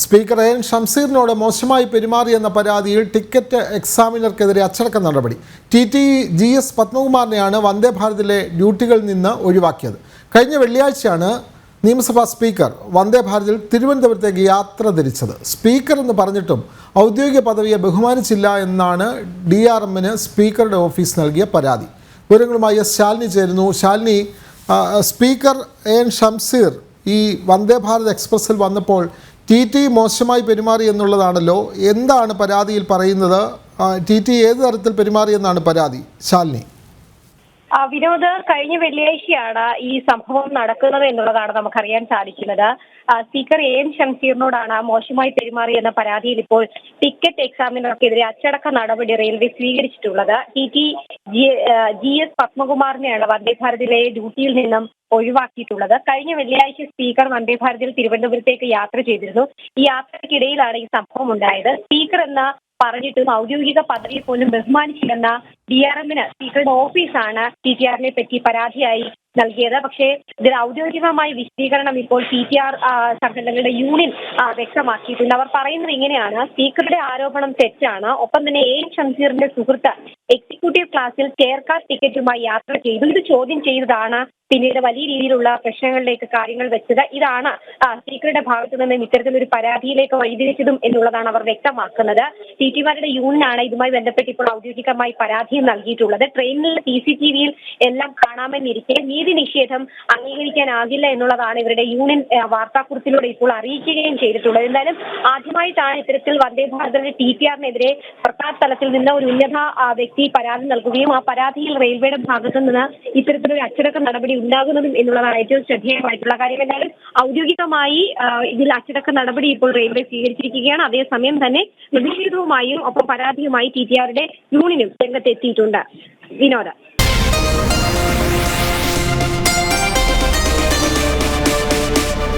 Speaker N ഷംസീറിനോട് മോശമായി പെരുമാറിയെന്ന പരാതിയിൽ ticket എക്സാമിനർക്കെതിരെ അച്ചടക്ക നടപടി. ടി ടി ജി എസ് പത്മകുമാറിനെയാണ് വന്ദേ ഭാരതിലെ ഡ്യൂട്ടികളിൽ നിന്ന് ഒഴിവാക്കിയത്. കഴിഞ്ഞ വെള്ളിയാഴ്ചയാണ് നിയമസഭാ സ്പീക്കർ വന്ദേ ഭാരതിൽ തിരുവനന്തപുരത്തേക്ക് യാത്ര തിരിച്ചത്. സ്പീക്കർ എന്ന് പറഞ്ഞിട്ടും ഔദ്യോഗിക പദവിയെ ബഹുമാനിച്ചില്ല എന്നാണ് ഡി ആർ എമ്മിന് സ്പീക്കറുടെ ഓഫീസ് നൽകിയ പരാതി. വിവരങ്ങളുമായി എസ് ശാലിനി ചേരുന്നു. ശാലിനി സ്പീക്കർ എൻ ഷംസീർ ഈ വന്ദേ ഭാരത് എക്സ്പ്രസ്സിൽ വന്നപ്പോൾ ടി ടി മോശമായി പെരുമാറി എന്നുള്ളതാണല്ലോ. എന്താണ് പരാതിയിൽ പറയുന്നത്? ടി ടി ഏത് തരത്തിൽ പെരുമാറിയെന്നാണ് പരാതി? ശാലിനി. വിനോദ് കഴിഞ്ഞ വെള്ളിയാഴ്ചയാണ് ഈ സംഭവം നടക്കുന്നത് എന്നുള്ളതാണ് നമുക്കറിയാൻ സാധിക്കുന്നത്. സ്പീക്കർ എ എൻ ഷംസീറിനോടാണ് മോശമായി പെരുമാറി എന്ന പരാതിയിൽ ഇപ്പോൾ ടിക്കറ്റ് എക്സാമിനർക്കെതിരെ അച്ചടക്ക നടപടി റെയിൽവേ സ്വീകരിച്ചിട്ടുള്ളത്. ടി ടി ജി എസ് പത്മകുമാറിനെയാണ് വന്ദേ ഭാരതിലെ ഡ്യൂട്ടിയിൽ നിന്നും ഒഴിവാക്കിയിട്ടുള്ളത്. കഴിഞ്ഞ വെള്ളിയാഴ്ച സ്പീക്കർ വന്ദേ ഭാരതിൽ തിരുവനന്തപുരത്തേക്ക് യാത്ര ചെയ്തിരുന്നു. ഈ യാത്രയ്ക്കിടയിലാണ് ഈ സംഭവം ഉണ്ടായത്. സ്പീക്കർ എന്ന പറഞ്ഞിട്ടും ഔദ്യോഗിക പദവി പോലും ബഹുമാനിച്ചില്ലെന്ന ഡി ആർ എമ്മിന് സ്പീക്കറുടെ ഓഫീസാണ് ടി ടി ആറിനെ പറ്റി പരാതിയായി നൽകിയത്. പക്ഷേ ഇതിന് ഔദ്യോഗികമായ വിശദീകരണം ഇപ്പോൾ ടി ടി ആർ സംഘടനകളുടെ യൂണിയൻ വ്യക്തമാക്കിയിട്ടുണ്ട്. അവർ പറയുന്നത് ഇങ്ങനെയാണ്. സ്പീക്കറുടെ ആരോപണം തെറ്റാണ്. ഒപ്പം തന്നെ എ എൻ ഷംസീറിന്റെ സുഹൃത്ത് എക്സിക്യൂട്ടീവ് ക്ലാസ്സിൽ ചെയർ കാർ ടിക്കറ്റുമായി യാത്ര ചെയ്തു. ഇത് ചോദ്യം ചെയ്തതാണ് പിന്നീട് വലിയ രീതിയിലുള്ള പ്രശ്നങ്ങളിലേക്ക് കാര്യങ്ങൾ വെച്ചത്. ഇതാണ് സ്പീക്കറുടെ ഭാഗത്തു നിന്നും ഇത്തരത്തിലൊരു പരാതിയിലേക്ക് വഴിതിരിച്ചതും എന്നുള്ളതാണ് അവർ വ്യക്തമാക്കുന്നത്. ടി ടിമാരുടെ യൂണിയനാണ് ഇതുമായി ബന്ധപ്പെട്ട് ഇപ്പോൾ ഔദ്യോഗികമായി പരാതിയും നൽകിയിട്ടുള്ളത്. ട്രെയിനിൽ സി സി ടി വിയിൽ എല്ലാം കാണാമെന്നിരിക്കെ നീതി നിഷേധം അംഗീകരിക്കാനാകില്ല എന്നുള്ളതാണ് ഇവരുടെ യൂണിയൻ വാർത്താക്കുറിപ്പിലൂടെ ഇപ്പോൾ അറിയിക്കുകയും ചെയ്തിട്ടുള്ളത്. എന്തായാലും ആദ്യമായിട്ടാണ് ഇത്തരത്തിൽ വന്ദേ ഭാരതിന്റെ ടി പി ആറിനെതിരെ സർക്കാർ തലത്തിൽ നിന്ന് ഒരു ഉന്നത ആ, വ്യക്തി പരാതി നൽകുകയും ആ പരാതിയിൽ റെയിൽവേയുടെ ഭാഗത്തു നിന്ന് ഇത്തരത്തിലൊരു അച്ചടക്ക നടപടി ഉണ്ടാകുന്നതും എന്നുള്ളതാണ് ഏറ്റവും ശ്രദ്ധേയമായിട്ടുള്ള കാര്യം. എന്തായാലും ഔദ്യോഗികമായി ഇതിൽ അച്ചടക്ക നടപടി ഇപ്പോൾ റെയിൽവേ സ്വീകരിച്ചിരിക്കുകയാണ്. അതേസമയം തന്നെ പ്രതിഷേധവുമായും ഒപ്പം പരാതിയുമായി ടി ടി ആറുടെ യൂണിയനും രംഗത്തെത്തിയിട്ടുണ്ട്. വിനോദ.